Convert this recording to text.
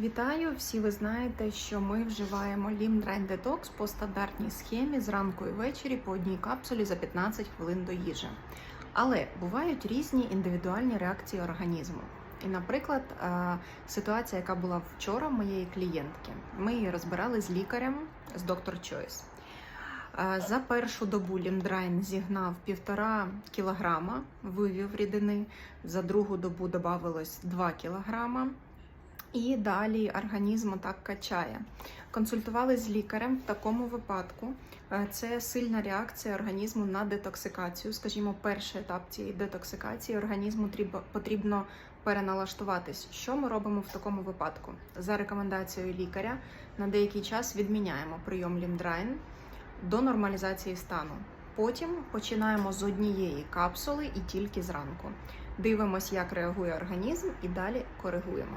Вітаю! Всі ви знаєте, що ми вживаємо Limdrain Detox по стандартній схемі зранку і ввечері по одній капсулі за 15 хвилин до їжі. Але бувають різні індивідуальні реакції організму. І, наприклад, е, ситуація, яка була вчора в моєї клієнтки, ми її розбирали з лікарем, з доктор Чойс. Е, За першу добу лімдрайн зігнав півтора кілограма, вивів рідини. За другу добу додавалось 2 кілограма. І далі організм так качає. Консультували з лікарем в такому випадку. е, Це сильна реакція організму на детоксикацію. Скажімо, перший етап цієї детоксикації організму потрібно переналаштуватись. Що ми робимо в такому випадку? За рекомендацією лікаря на деякий час відміняємо прийом лімдрайн до нормалізації стану. Потім починаємо з однієї капсули і тільки зранку. Дивимось, як реагує організм, і далі коригуємо.